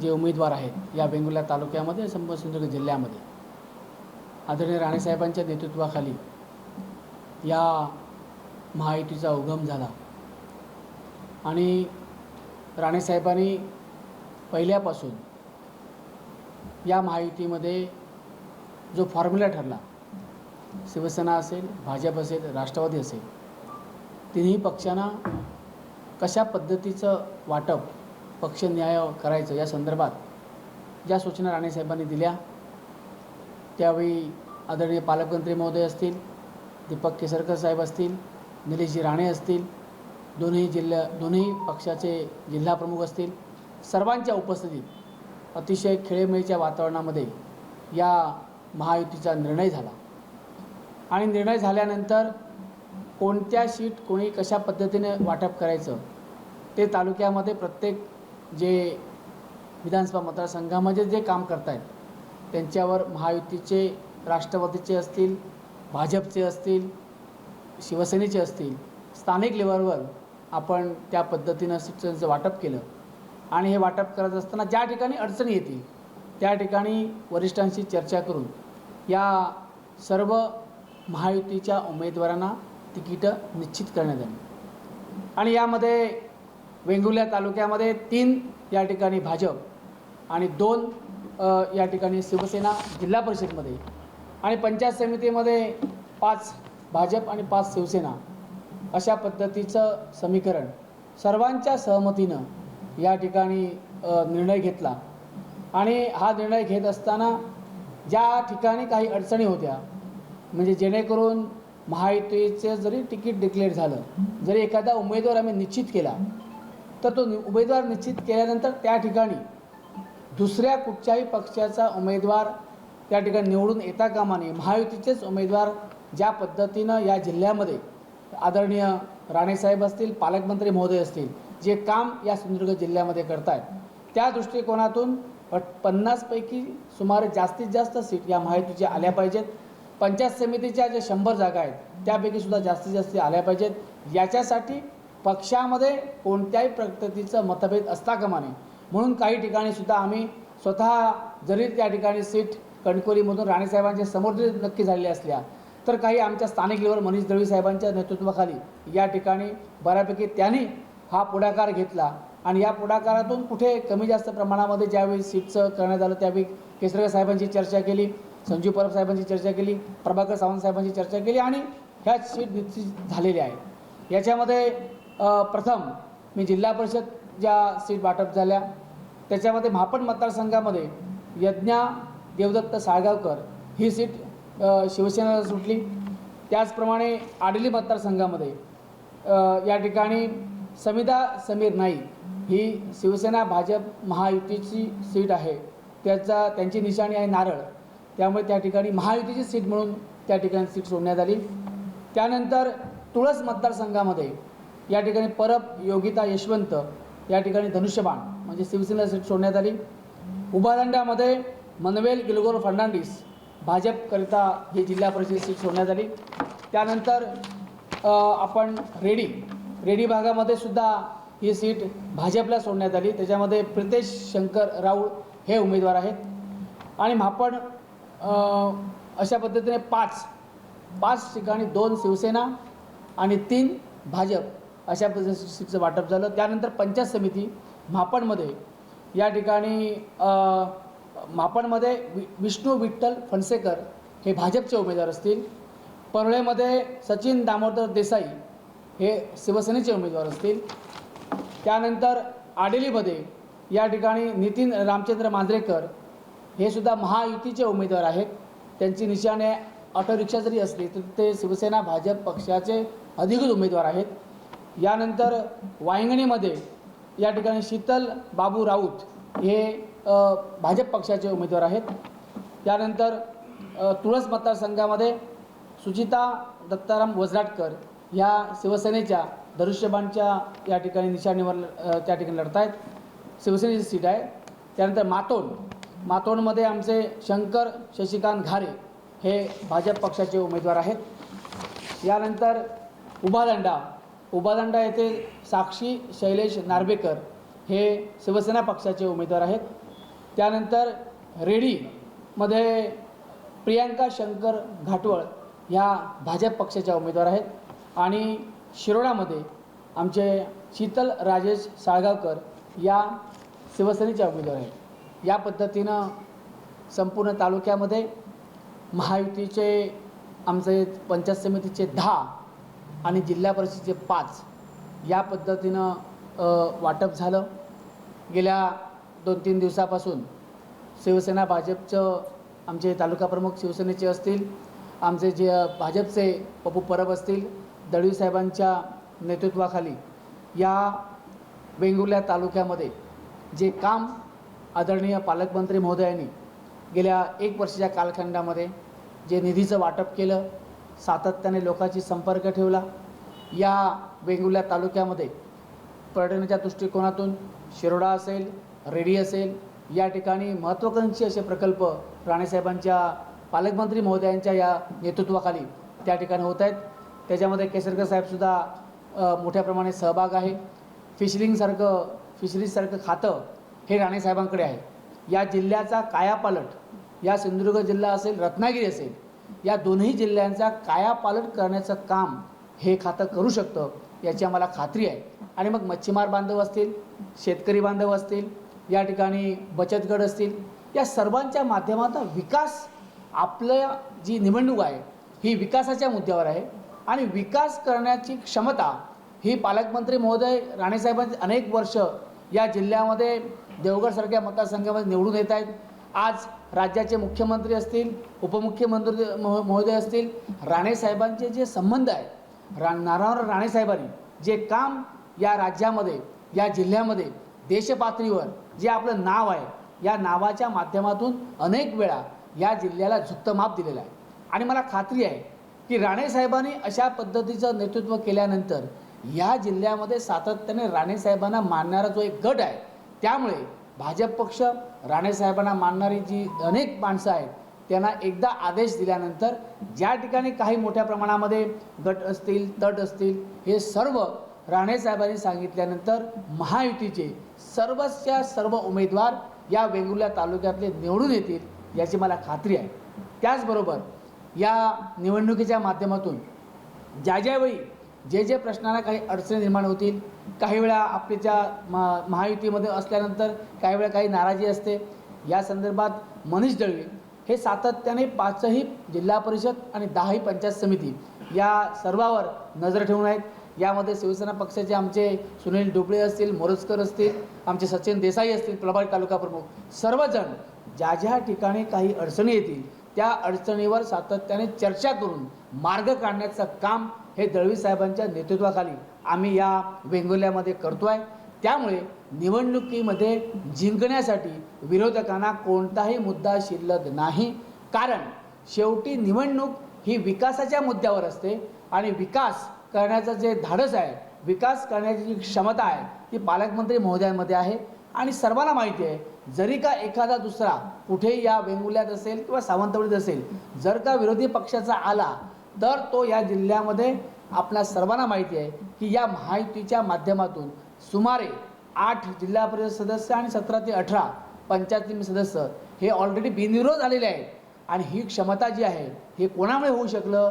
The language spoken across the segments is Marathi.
जे उमेदवार आहेत या वेंगुर्ला तालुक्यामध्ये संपूर्ण सिंधुदुर्ग जिल्ह्यामध्ये. आदरणीय राणेसाहेबांच्या नेतृत्वाखाली या महायुतीचा उगम झाला. आणि राणेसाहेबांनी पहिल्यापासून या महायुतीमध्ये जो फॉर्म्युला ठरला शिवसेना असेल भाजप असेल राष्ट्रवादी असेल तिन्ही पक्षांना कशा पद्धतीचं वाटप पक्ष न्याय करायचं या संदर्भात ज्या सूचना राणेसाहेबांनी दिल्या त्यावेळी आदरणीय पालकमंत्री महोदय असतील दीपक केसरकर साहेब असतील निलेशजी राणे असतील दोन्ही जिल्ह्या दोन्ही पक्षाचे जिल्हाप्रमुख असतील सर्वांच्या उपस्थितीत अतिशय खेळीमेळीच्या वातावरणामध्ये या महायुतीचा निर्णय झाला. आणि निर्णय झाल्यानंतर कोणत्या शीट कोणी कशा पद्धतीने वाटप करायचं ते तालुक्यामध्ये प्रत्येक जे विधानसभा मतदारसंघामध्ये जे काम करत आहेत त्यांच्यावर महायुतीचे राष्ट्रवादीचे असतील भाजपचे असतील शिवसेनेचे असतील स्थानिक लेवलवर आपण त्या पद्धतीनं शिक्षणाचं वाटप केलं. आणि हे वाटप करत असताना ज्या ठिकाणी अडचणी येतील त्या ठिकाणी वरिष्ठांशी चर्चा करून या सर्व महायुतीच्या उमेदवारांना तिकीटं निश्चित करण्यात आली. आणि यामध्ये वेंगुर्ल्या तालुक्यामध्ये तीन या ठिकाणी भाजप आणि दोन या ठिकाणी शिवसेना जिल्हा परिषदमध्ये. आणि पंचायत समितीमध्ये पाच भाजप आणि पाच शिवसेना अशा पद्धतीचं समीकरण सर्वांच्या सहमतीनं या ठिकाणी निर्णय घेतला. आणि हा निर्णय घेत असताना ज्या ठिकाणी काही अडचणी होत्या म्हणजे जेणेकरून महायुतीचं जरी तिकीट डिक्लेअर झालं जरी एखादा उमेदवार आम्ही निश्चित केला तर तो उमेदवार निश्चित केल्यानंतर त्या ठिकाणी दुसऱ्या कुठच्याही पक्षाचा उमेदवार त्या ठिकाणी निवडून येता कामा नये. महायुतीचेच उमेदवार ज्या पद्धतीनं या जिल्ह्यामध्ये आदरणीय राणेसाहेब असतील पालकमंत्री महोदय असतील जे काम या सिंधुदुर्ग जिल्ह्यामध्ये करतायत त्या दृष्टिकोनातून पट- पन्नासपैकी सुमारे जास्तीत जास्त सीट या महायुतीच्या आल्या पाहिजेत. पंचायत समितीच्या ज्या शंभर जागा आहेत त्यापैकी सुद्धा जास्तीत जास्त आल्या पाहिजेत. याच्यासाठी पक्षामध्ये कोणत्याही प्रगतीचं मतभेद असता कामा नये. म्हणून काही ठिकाणी सुद्धा आम्ही स्वतः जरी त्या ठिकाणी सीट कणकोलीमधून राणेसाहेबांच्या समोर जरी नक्की झालेल्या असल्या तर काही आमच्या स्थानिक लेवल मनीष दळवी साहेबांच्या नेतृत्वाखाली या ठिकाणी बऱ्यापैकी त्यांनी हा पुढाकार घेतला. आणि या पुढाकारातून कुठे कमी जास्त प्रमाणामध्ये ज्यावेळी सीटचं करण्यात आलं त्यावेळी केसरकर साहेबांची चर्चा केली संजीव परब साहेबांची चर्चा केली प्रभाकर सावंत साहेबांची चर्चा केली आणि ह्या सीट निश्चित झालेल्या आहेत याच्यामध्ये प्रथम मी जिल्हा परिषद ज्या सीट वाटप झाल्या त्याच्यामध्ये महापण मतदारसंघामध्ये यज्ञा देवदत्त साळगावकर ही सीट शिवसेनेला सुटली. त्याचप्रमाणे आडली मतदारसंघामध्ये या ठिकाणी समिता समीर नाईक ही शिवसेना भाजप महायुतीची सीट आहे. त्याचा त्यांची निशाणी आहे नारळ. त्यामुळे त्या ठिकाणी महायुतीची सीट म्हणून त्या ठिकाणी सीट सोडण्यात आली. त्यानंतर तुळस मतदारसंघामध्ये या ठिकाणी परब योगिता यशवंत या ठिकाणी धनुष्यबाण म्हणजे शिवसेना सीट सोडण्यात आली. उभादांड्यामध्ये मनवेल गिलगोर फर्नांडिस भाजपकरिता ही जिल्हा परिषद सीट सोडण्यात आली. त्यानंतर आपण रेडी रेडी भागामध्ये सुद्धा ही सीट भाजपला सोडण्यात आली. त्याच्यामध्ये प्रितेश शंकर राऊळ हे उमेदवार आहेत. आणि महापण अशा पद्धतीने पाच पाच ठिकाणी दोन शिवसेना आणि तीन भाजप अशा पद्धतीचं सीटचं वाटप झालं. त्यानंतर पंचायत समिती म्हापणमध्ये या ठिकाणी मापणमध्ये म्हापणमध्ये वि विष्णू विठ्ठल फणसेकर हे भाजपचे उमेदवार असतील. परळेमध्ये सचिन दामोदर देसाई हे शिवसेनेचे उमेदवार असतील. त्यानंतर आडेलीमध्ये या ठिकाणी नितीन रामचंद्र मांजरेकर हे सुद्धा महायुतीचे उमेदवार आहेत. त्यांची निशाणे ऑटो रिक्षा जरी असली तर ते शिवसेना भाजप पक्षाचे अधिकृत उमेदवार आहेत. यानंतर वाहिंगणीमध्ये या ठिकाणी शीतल बाबू राऊत हे भाजप पक्षाचे उमेदवार आहेत. त्यानंतर तुळस मतदारसंघामध्ये सुचिता दत्ताराम वजराटकर ह्या शिवसेनेच्या धनुष्यबाणच्या या ठिकाणी निशाणीवर त्या ठिकाणी लढत आहेत शिवसेनेची सीट आहे. त्यानंतर मातोंड मातोंडमध्ये आमचे शंकर शशिकांत घारे हे भाजप पक्षाचे उमेदवार आहेत. यानंतर उभादंडा उबादंडा येथे साक्षी शैलेश नार्वेकर हे शिवसेना पक्षाचे उमेदवार आहेत. त्यानंतर रेडीमध्ये प्रियांका शंकर घाटवळ ह्या भाजप पक्षाच्या उमेदवार आहेत. आणि शिरोडामध्ये आमचे शीतल राजेश साळगावकर या शिवसेनेच्या उमेदवार आहेत. या पद्धतीनं संपूर्ण तालुक्यामध्ये महायुतीचे आमचे पंचायत समितीचे दहा आणि जिल्हा परिषदेचे पाच या पद्धतीनं वाटप झालं. गेल्या दोन तीन दिवसापासून शिवसेना भाजपचं आमचे तालुका प्रमुख शिवसेनेचे असतील आमचे जे भाजपचे पप्पू परब असतील दळवी साहेबांच्या नेतृत्वाखाली या वेंगुर्ल्या तालुक्यामध्ये जे काम आदरणीय पालकमंत्री महोदयांनी गेल्या एक वर्षाच्या कालखंडामध्ये जे निधीचं वाटप केलं सातत्याने लोकांशी संपर्क ठेवला. या वेंगुर्ल्या तालुक्यामध्ये पर्यटनाच्या दृष्टिकोनातून शिरोडा असेल रेडी असेल या ठिकाणी महत्त्वाकांक्षी असे प्रकल्प राणेसाहेबांच्या पालकमंत्री महोदयांच्या या नेतृत्वाखाली त्या ठिकाणी होत आहेत. त्याच्यामध्ये केसरकर साहेबसुद्धा मोठ्या प्रमाणे सहभाग आहे. फिशरिंगसारखं फिशरीजसारखं खातं हे राणेसाहेबांकडे आहे. या जिल्ह्याचा कायापालट या सिंधुदुर्ग जिल्हा असेल रत्नागिरी असेल या दोन्ही जिल्ह्यांचा कायापालट करण्याचं काम हे खातं करू शकतं याची आम्हाला खात्री आहे. आणि मग मच्छीमार बांधव असतील शेतकरी बांधव असतील या ठिकाणी बचत गट असतील या सर्वांच्या माध्यमातून विकास आपलं जी निवडणूक आहे ही विकासाच्या मुद्द्यावर आहे. आणि विकास करण्याची क्षमता ही पालकमंत्री महोदय राणेसाहेबांची अनेक वर्ष या जिल्ह्यामध्ये देवगडसारख्या मतदारसंघामध्ये निवडून येत आहेत. आज राज्याचे मुख्यमंत्री असतील उपमुख्यमंत्री महो महोदय असतील राणेसाहेबांचे जे संबंध आहेत रा नारायण राणेसाहेबांनी जे काम या राज्यामध्ये या जिल्ह्यामध्ये देशपातळीवर जे आपलं नाव आहे या नावाच्या माध्यमातून अनेक वेळा या जिल्ह्याला झुकतं माप दिलेलं आहे. आणि मला खात्री आहे की राणेसाहेबांनी अशा पद्धतीचं नेतृत्व केल्यानंतर या जिल्ह्यामध्ये सातत्याने राणेसाहेबांना मानणारा जो एक गट आहे त्यामुळे भाजप पक्ष राणेसाहेबांना मानणारी जी अनेक माणसं आहेत त्यांना एकदा आदेश दिल्यानंतर ज्या ठिकाणी काही मोठ्या प्रमाणामध्ये गट असतील तट असतील हे सर्व राणेसाहेबांनी सांगितल्यानंतर महायुतीचे सर्वच्या सर्व उमेदवार या वेंगुर्ल्या तालुक्यातले निवडून येतील याची मला खात्री आहे. त्याचबरोबर या निवडणुकीच्या माध्यमातून ज्या ज्यावेळी जे जे प्रश्नांना काही अडचणी निर्माण होतील काही वेळा आपल्याच्या म महायुतीमध्ये असल्यानंतर काही वेळा काही नाराजी असते. या संदर्भात मनीष दळवी हे सातत्याने पाचही जिल्हा परिषद आणि दहाही पंचायत समिती या सर्वावर नजर ठेवून आहेत. यामध्ये शिवसेना पक्षाचे आमचे सुनील डुबळे असतील मोरजकर असतील आमचे सचिन देसाई असतील प्रभारी तालुका प्रमुख सर्वजण ज्या ज्या ठिकाणी काही अडचणी येतील त्या अडचणीवर सातत्याने चर्चा करून मार्ग काढण्याचं काम हे दळवी साहेबांच्या नेतृत्वाखाली आम्ही या वेंगुर्ल्यामध्ये करतो आहे त्यामुळे निवडणुकीमध्ये जिंकण्यासाठी विरोधकांना कोणताही मुद्दा शिल्लक नाही. कारण शेवटी निवडणूक ही विकासाच्या मुद्द्यावर असते आणि विकास करण्याचं जे धाडस आहे विकास करण्याची जी क्षमता आहे ती पालकमंत्री महोदयांमध्ये आहे. आणि सर्वांना माहिती आहे जरी का एखादा दुसरा कुठेही या वेंगुल्यात असेल किंवा सावंतवाडीत असेल जर का विरोधी पक्षाचा आला तर तो या जिल्ह्यामध्ये आपल्या सर्वांना माहिती आहे की या महायुतीच्या माध्यमातून सुमारे आठ जिल्हा परिषद सदस्य आणि सतरा ते अठरा पंचायत सदस्य हे ऑलरेडी बिनविरोध आलेले आहेत. आणि ही क्षमता जी आहे हे कोणामुळे होऊ शकलं?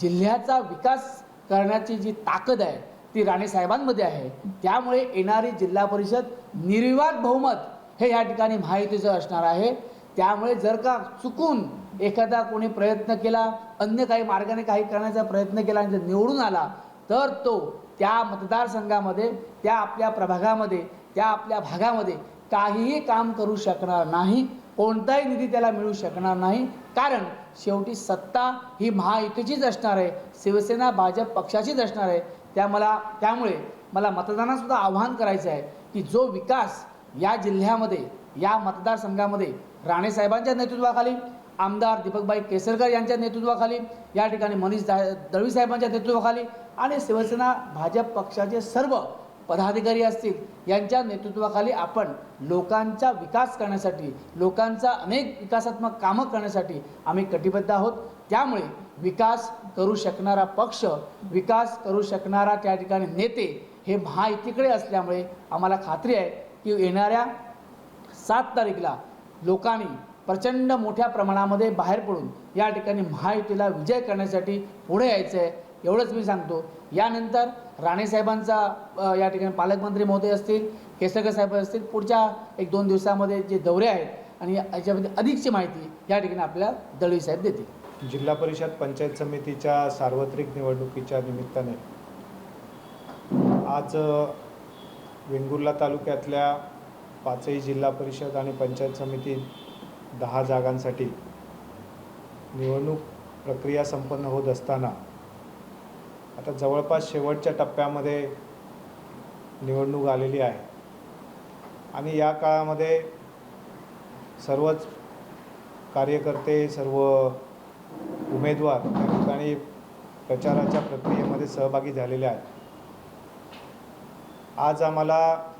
जिल्ह्याचा विकास करण्याची जी ताकद आहे ती राणेसाहेबांमध्ये आहे. त्यामुळे येणारी जिल्हा परिषद निर्विवाद बहुमत हे या ठिकाणी महायुतीचं असणार आहे. त्यामुळे जर का चुकून एखादा कोणी प्रयत्न केला अन्य काही मार्गाने काही करण्याचा प्रयत्न केला आणि जर निवडून आला तर तो त्या मतदारसंघामध्ये त्या आपल्या प्रभागामध्ये त्या आपल्या भागामध्ये काहीही काम करू शकणार नाही कोणताही निधी त्याला मिळू शकणार नाही. कारण शेवटी सत्ता ही महायुतीचीच असणार आहे शिवसेना भाजप पक्षाचीच असणार आहे. त्या मला त्यामुळे मला मतदानासुद्धा आव्हान करायचं आहे की जो विकास या जिल्ह्यामध्ये या मतदारसंघामध्ये राणेसाहेबांच्या नेतृत्वाखाली आमदार दीपकबाई केसरकर यांच्या नेतृत्वाखाली या ठिकाणी मनीष दा दळवी साहेबांच्या नेतृत्वाखाली आणि शिवसेना भाजप पक्षाचे सर्व पदाधिकारी असतील यांच्या नेतृत्वाखाली आपण लोकांचा विकास करण्यासाठी लोकांचा अनेक विकासात्मक कामं करण्यासाठी आम्ही कटिबद्ध आहोत. त्यामुळे विकास करू शकणारा पक्ष विकास करू शकणारा त्या ठिकाणी नेते हे महायुतीकडे असल्यामुळे आम्हाला खात्री आहे की येणाऱ्या सात तारीखला लोकांनी प्रचंड मोठ्या प्रमाणामध्ये बाहेर पडून या ठिकाणी महायुतीला विजय करण्यासाठी पुढे यायचं आहे एवढंच मी सांगतो. यानंतर राणेसाहेबांचा या ठिकाणी पालकमंत्री महोदय असतील केसरकर साहेब असतील पुढच्या एक दोन दिवसामध्ये जे दौरे आहेत आणि याच्यामध्ये अधिकची माहिती या ठिकाणी आपल्याला दळवी साहेब देतील. जिल्हा परिषद पंचायत समितीच्या सार्वत्रिक निवडणुकीच्या निमित्ताने आज वेंगुर्ला तालुक्यातल्या पाचही जिल्हा परिषद आणि पंचायत समिती दहा जागांसाठी निवडणूक प्रक्रिया संपन्न होत असताना आता जवळपास शेवटच्या टप्प्यामध्ये निवडणूक आलेली आहे. आणि या काळामध्ये सर्वच कार्यकर्ते सर्व उमेदवार त्या ठिकाणी प्रचाराच्या प्रक्रियेमध्ये सहभागी झालेले आहेत. आज आम्हाला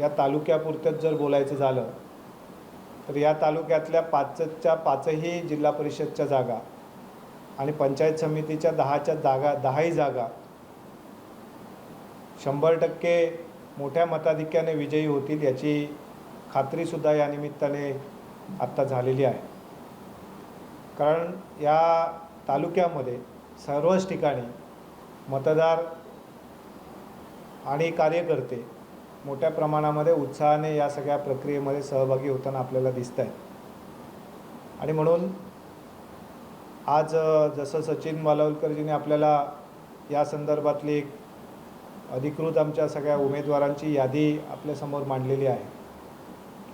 या तालुक्यापुरतंच जर बोलायचं झालं तर या तालुक्यातल्या पाचच्या पाचही जिल्हा परिषदच्या जागा आणि पंचायत समितीच्या दहाच्या जागा दहाही जागा शंभर टक्के मोठ्या मताधिक्याने विजयी होतील याची खात्रीसुद्धा या निमित्ताने आत्ता झालेली आहे. कारण या तालुक्यामध्ये सर्वच ठिकाणी मतदार आणि कार्यकर्ते मोठ्या प्रमाणामध्ये उत्साहाने या सगळ्या प्रक्रियेमध्ये सहभागी होताना आपल्याला दिसत आहे आणि म्हणून आज जसं सचिन मालवलकरजीने आपल्याला या संदर्भातली एक अधिकृत आमच्या सगळ्या उमेदवारांची यादी आपल्यासमोर मांडलेली आहे.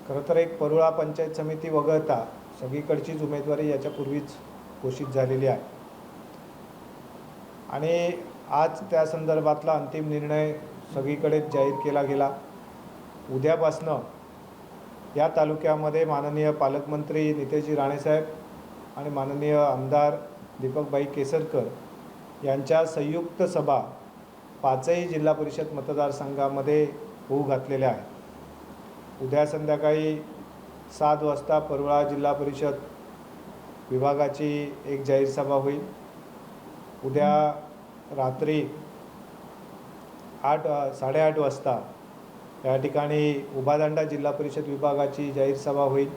खरं तर एक परुळा पंचायत समिती वगळता सगळीकडचीच उमेदवारी याच्यापूर्वीच घोषित झालेली आहे. आणि आज त्या संदर्भातला अंतिम निर्णय सगळीकडेच जाहीर केला गेला. उद्यापासनं या तालुक्यामध्ये माननीय पालकमंत्री नितेशजी राणेसाहेब आणि माननीय आमदार दीपकबाई केसरकर यांच्या संयुक्त सभा पाचही जिल्हा परिषद मतदारसंघामध्ये होऊ घातलेल्या आहेत. उद्या संध्याकाळी सात वाजता परवळा जिल्हा परिषद विभागाची एक जाहीर सभा होईल. उद्या रात्री आठ साडेआठ वाजता या ठिकाणी उभादांडा जिल्हा परिषद विभागाची जाहीर सभा होईल.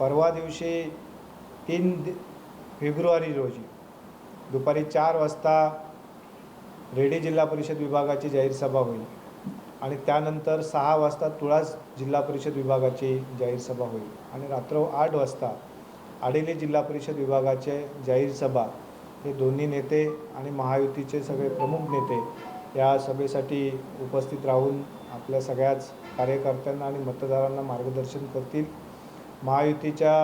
परवा दिवशी तीन फेब्रुवारी रोजी दुपारी चार वाजता रेडी जिल्हा परिषद विभागाची जाहीर सभा होईल आणि त्यानंतर सहा वाजता तुळास जिल्हा परिषद विभागाची जाहीर सभा होईल आणि रात्र आठ वाजता आडेली जिल्हा परिषद विभागाचे जाहीर सभा हे दोन्ही नेते आणि महायुतीचे सगळे प्रमुख नेते या सभेसाठी उपस्थित राहून आपल्या सगळ्याच कार्यकर्त्यांना आणि मतदारांना मार्गदर्शन करतील. महायुतीच्या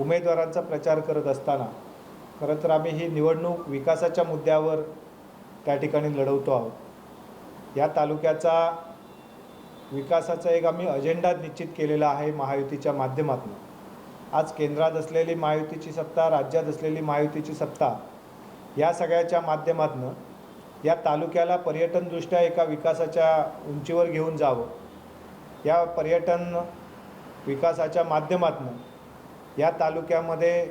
उमेदवारांचा प्रचार करत असताना खरं तर आम्ही ही निवडणूक विकासाच्या मुद्द्यावर त्या ठिकाणी लढवतो आहोत. या तालुक्याचा विकासाचा एक आम्ही अजेंडा निश्चित केलेला आहे महायुतीच्या माध्यमातून. आज केंद्रात असलेली महायुतीची सत्ता राज्यात असलेली महायुतीची सत्ता या सगळ्याच्या माध्यमातून या तालुक्याला पर्यटनदृष्ट्या एका विकासाच्या उंचीवर घेऊन जावं. या पर्यटन विकासाच्या माध्यमातून या तालुक्यामध्ये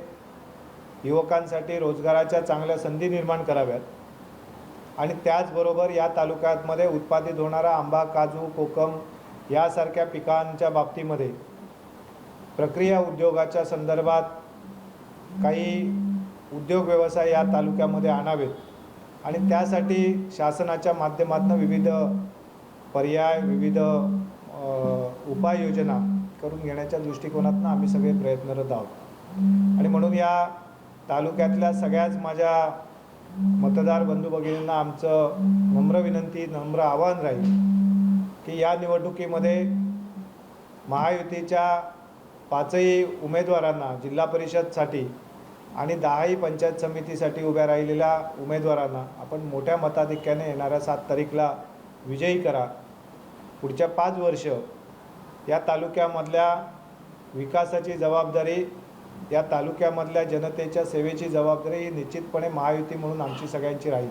युवकांसाठी रोजगाराच्या चांगल्या संधी निर्माण कराव्यात. आणि त्याचबरोबर या तालुक्यामध्ये उत्पादित होणारा आंबा काजू कोकम यासारख्या पिकांच्या बाबतीमध्ये प्रक्रिया उद्योगाच्या संदर्भात काही उद्योग व्यवसाय या तालुक्यामध्ये आणावेत. आणि त्यासाठी शासनाच्या माध्यमातून विविध पर्याय विविध उपाययोजना करून घेण्याच्या दृष्टिकोनातून आम्ही सगळे प्रयत्नरत आहोत. आणि म्हणून या तालुक्यातल्या सगळ्याच माझ्या मतदार बंधू भगिनींना आमचं नम्र विनंती नम्र आवाहन राहील की या निवडणुकीमध्ये महायुतीच्या पाचही उमेदवारांना जिल्हा परिषदसाठी आणि दहाही पंचायत समितीसाठी उभ्या राहिलेल्या उमेदवारांना आपण मोठ्या मताधिक्याने येणाऱ्या सात तारीखला विजयी करा. पुढच्या पाच वर्ष या तालुक्यामधल्या विकासाची जबाबदारी या तालुक्यामधल्या जनतेच्या सेवेची जबाबदारी ही निश्चितपणे महायुती म्हणून आमची सगळ्यांची राहील.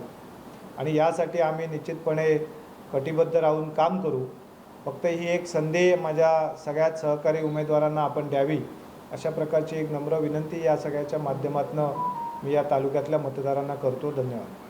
आणि यासाठी आम्ही निश्चितपणे कटिबद्ध राहून काम करू. फक्त ही एक संधी माझ्या सगळ्यात सहकारी उमेदवारांना आपण द्यावी. अशा प्रकारची एक नम्र विनंती या सगळ्याच्या माध्यमातून मी या तालुक्यातल्या मतदारांना करतो. धन्यवाद.